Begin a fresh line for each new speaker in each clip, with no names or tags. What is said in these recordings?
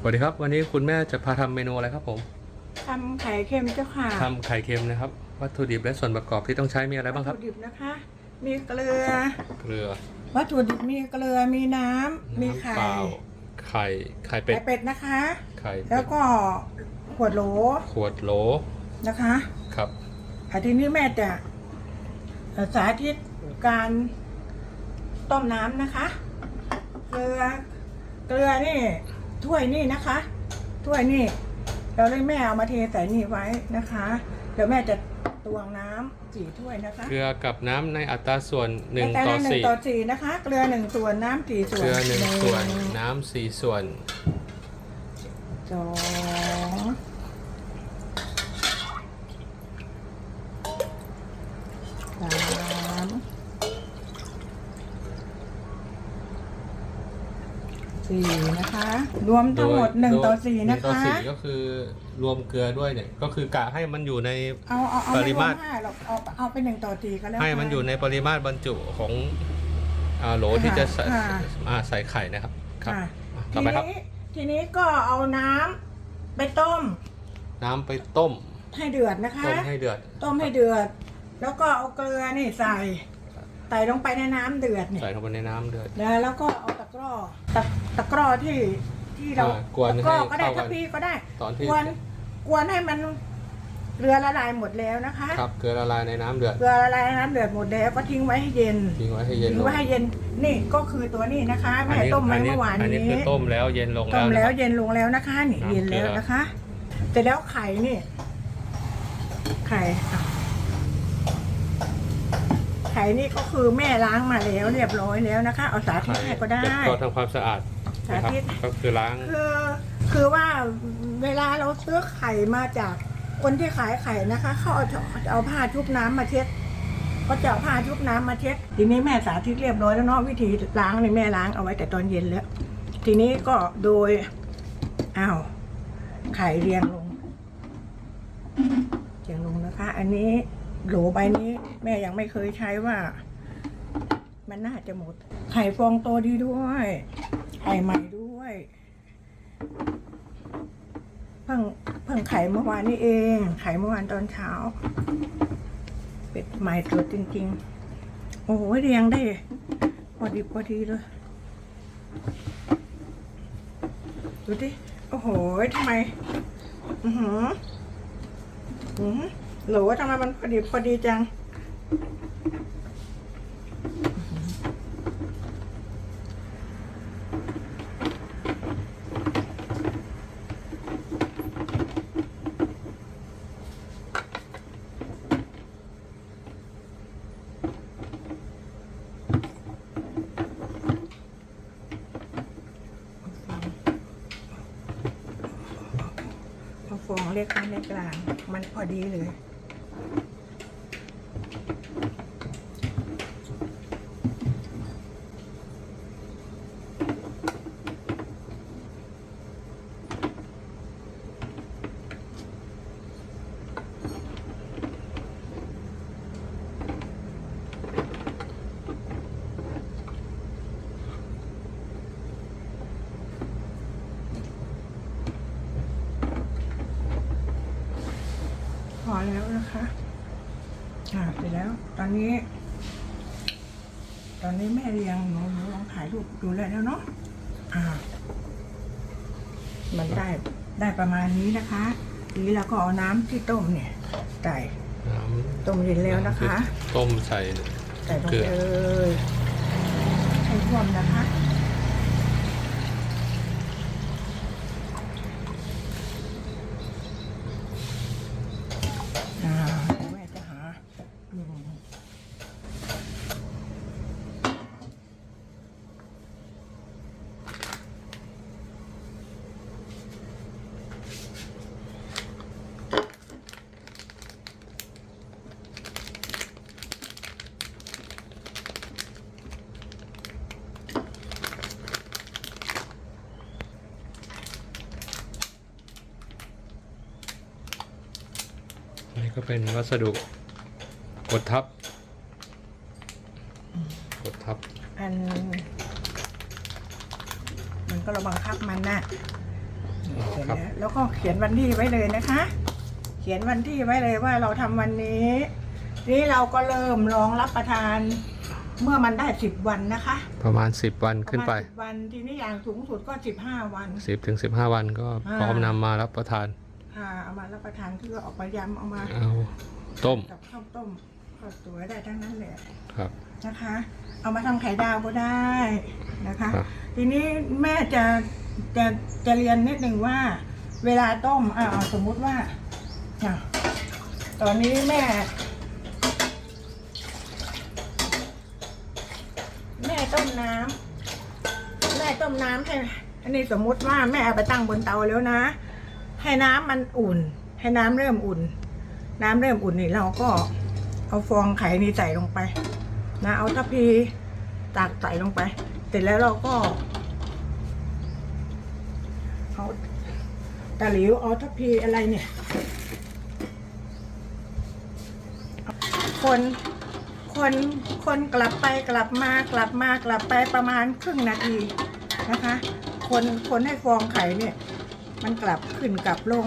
สวัสดีครับ วันนี้คุณแม่จะพาทำเมนูอะไรครับผม
ทำไข่เค็มเจ้าค่ะ
ทำไข่เค็มนะครับ วัตถุดิบและส่วนประกอบที่ต้องใช้มีอะไรบ้างครับ
วัตถุดิบนะคะ มีเกลือ
เกลือ
วัตถุดิบมีเกลือ มีน้ำมีไข่
น้ำเปล่าไข่ ไข่เป็ด
ไข่เป็ดนะคะ
ไข่เป็
แล้
ด
วก็ขวดโหล
ขวดโหล
นะคะ
ครับ
อาทีนี้แม่จะสาธิตการต้มน้ำนะคะ เกลือ เกลือนี่ ถ้วยนี่นะคะ ถ้วยนี่ เราเลยแม่เอามาเทใส่นี่ไว้นะคะ เดี๋ยวแม่จะตวงน้ำสี่ถ้วยนะคะ
เกลือกับน้ำในอัตราส่วน1
ใน
ต่อ
หนึ่ง
4
ต่อสี่นะคะ เกลือหนึ่งส่วนน้ำสี่ส่วน
เกลือหนึ่งส่วน
หง
น้ำสี่ส่วน
สองสาม สี่นะคะ รวมทั้งหมดหนึ่งต่อสี่
ห
นะ
งต่อ
คะ
สี่ก็คือรวมเกลือด้วยเนี่ยก็คือกะให้มันอยู่ใน
เอาเอาเอา
ป
ไม่
ริ
รว
มาต
ม
ร
ห้าหรอกเอาเอาไปหนึ่งต่อสี่ก็แล้ว
ให้มันอยู่ในปริมาตรบรรจุของอ่าโหลที่จะใส่
ค่ะ
อ่าใส่ไข่นะครับครับ
ค่ะ
อะ
ที
ต่อไปครับ
นี้ทีนี้ก็เอาน้ำไปต้ม
น้ำไปต้ม
ให้เดือดนะคะ
ต้มให้เดือด
ต้มให้เดือด แล้วก็เอาเกลือนี่ใส่ ใส่ลงไปในน้ำเดือดนี่
ใส่ลงไปในน้ำเดือด
นะแล้วก็เอาตะกร้อตะตะกร้อ ที่ที่เรา
อ่ากวน
ตะกร้อ
ให้
ก็ได้
เข้ากั
ทั
น
พพีก็ได้
ตอนที่
กวนกวนให้มันเกลือละลายหมดแล้วนะคะ
ครับเกลือละลายในน้ำเดือด
เกลือละลายในน้ำเดือดหมดแล้วก็ทิ้งไว้ให้เย็น
ทิ้งไว้ให้เย็น
ทิ้ง
ลง
ไว้ให้เย็นนี่ก็คือตัวนี้นะคะ
อัน
แม่
นี้
ต้มไว้
อันนี้
เมื่อวาน
อันนี้ คือ
นี้
ต้มแล้วเย็นลง
ต้
แล้ว
ม
นะ
แล้
ควรับ
เย็นลงแล้วนะคะนี่
น้ำ
เย็นแล้ว
เกลือ
นะคะเสร็จแล้วไข่นี่ไข่อะไข่นี่ก็คือแม่ล้างมาแล้วเรียบร้อยแล้วนะคะ เอาสาธิตให้ก็ได้
เก็บตัวทำความสะอาด นะครับ
สาธิต
ก็คือล้าง
คือคือว่าเวลาเราซื้อไข่มาจากคนที่ขายไข่นะคะ เขาเอาเอาผ้าชุบน้ำมาเช็ดก็จะเอาผ้าชุบน้ำมาเช็ด ทีนี้แม่สาธิตเรียบร้อยแล้วเนาะวิธีล้างนี่แม่ล้างเอาไว้แต่ตอนเย็นแล้ว ทีนี้ก็โดยอ้าวไข่เรียงลงเรียงลงนะคะ อันนี้โหลใบนี้ แม่ยังไม่เคยใช้ว่า มันน่าจะหมด ไข่ฟองโตดีด้วย ไข่ใหม่ด้วย เพิ่งเพิ่งไข่เมื่อวานนี้เอง ไข่เมื่อวานตอนเช้า เป็ดใหม่สดจริง ๆ โอ้โหเรียงได้พอดีพอดีเลย ดูดิ โอ้โหทำไม อือหือ อือหือโหลทำไมมันพอดีพอดีจัง พอฟอง เล็กไปในกลาง มันพอดีเลย นะคะอ่าเสร็จแล้ว ตอนนี้ ตอนนี้แม่เรียงหนูหนูลองถ่ายรูปดูแล้วแล้วเนาะอ่า มันได้ได้ประมาณนี้นะคะทีนี้เราก็เอาน้ำที่ต้มเนี่ยใส่
น้
ต้มเย็นำแล้วนะคะ
ต้มใส่
ใส่ลง
เกลื
ไป
อ
เลยให้ท่วมนะคะ อ่าเดี๋ยวแม่จะหาอืม
นี่ ก็เป็นวัสดุกดทับ กดทับ
อัน มันก็เราบังคับมันนะเสร็จ
ครับ
แล้วแล้วก็เขียนวันที่ไว้เลยนะคะ เขียนวันที่ไว้เลยว่าเราทำวันนี้ นี่เราก็เริ่มลองรับประทาน เมื่อมันได้สิบวันนะคะ
ประมาณ 10 วันขึ้นไป
ระมาณ10วันทีนี้อย่างสูงสุดก็สิบห้าวัน
10ถึง15 วันก็
อ่า
พร้อมนำมารับประทาน
ค่ะเอามารับประทานคือออกมายำเอามา
เอาต้ม
กับข้าวต้มข้าวสวยได้ทั้งนั้นเลย
ครับ
นะคะ เอามาทำไข่ดาวก็ได้นะคะ
ครับ
ทีนี้แม่จะจะจะเรียนนิดหนึ่งว่า เวลาต้มอ่าสมมุติว่าอะตอนนี้แม่ แม่ต้มน้ำแม่ต้มน้ำให้อันนี้สมมุติว่าแม่เอาไปตั้งบนเตาแล้วนะ ให้น้ำมันอุ่น ให้น้ำเริ่มอุ่น น้ำเริ่มอุ่นนี่เราก็เอาฟองไข่นี่ใส่ลงไป นะเอาทัพพีตักใส่ลงไป เสร็จแล้วเราก็เอาตะหลิวเอาทัพพีอะไรเนี่ย คนคนคนกลับไปกลับมากลับมากลับไปประมาณครึ่งนาทีนะคะ คนคนให้ฟองไข่เนี่ย มันกลับขึ้นกลับลง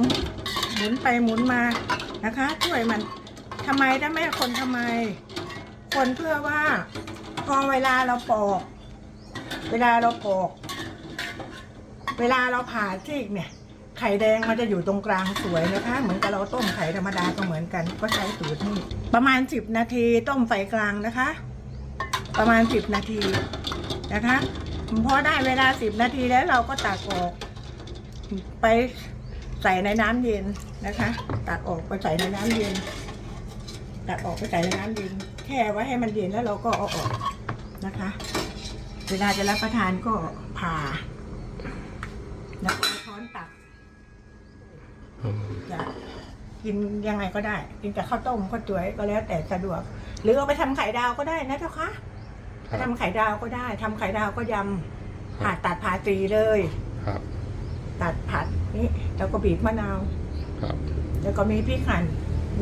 หมุนไปหมุนมานะคะช่วยมันทำไมถ้าแม่คนทำไม คนเพื่อว่าพอเวลาเราปอก เวลาเราปอก เวลาเราผ่าซีกเนี่ย ไข่แดงมันจะอยู่ตรงกลางสวยนะคะ เหมือนกับเราต้มไข่ธรรมดาก็เหมือนกัน ก็ใช้สูตรนี้ประมาณสิบนาทีต้มไฟกลางนะคะ ประมาณสิบนาทีนะคะพอได้เวลาสิบนาทีแล้วเราก็ตักออก ไปใส่ในน้ำเย็นนะคะ ตักออกไปใส่ในน้ำเย็น ตักออกไปใส่ในน้ำเย็น แช่ไว้ให้มันเย็นแล้วเราก็เอาออกนะคะ เวลาจะรับประทานก็ผ่าแล้วก็เอาช้อนตัก
อืม
จะกินยังไงก็ได้ กินกับข้าวต้มข้าวสวยก็แล้วแต่สะดวก หรือเอาไปทำไข่ดาวก็ได้นะเจ้าคะ
ครับ
ทำไข่ดาวก็ได้ทำไข่ดาวก็ยำผ่าตัดผ่าตีเลย
ครับ
ตัดผัดนี่แล้วก็บีบมะนาว
ครับ
แล้วก็มีพริกหั่น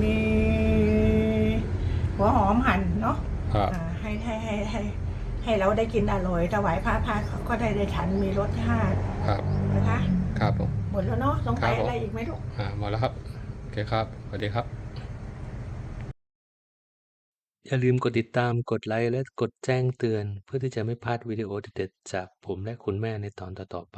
มีหัวหอมหั่นเนาะ
ครับ
อ่าให้ให้ให้ให้ให้เราได้กินอร่อยถวายพระพระก็ได้ได้ฉันมีรสชาติ
ครับ
นะคะ
ครับผม
หมดแล้วเนาะสงสัย
ครับผม
อะไรอีกไหมลูก
อ่าหมดแล้วครับ โอเคครับ สวัสดีครับ อย่าลืมกดติดตามกดไลค์และกดแจ้งเตือน เพื่อที่จะไม่พลาดวิดีโอเด็ดๆจากผมและคุณแม่ในตอนต่อๆไป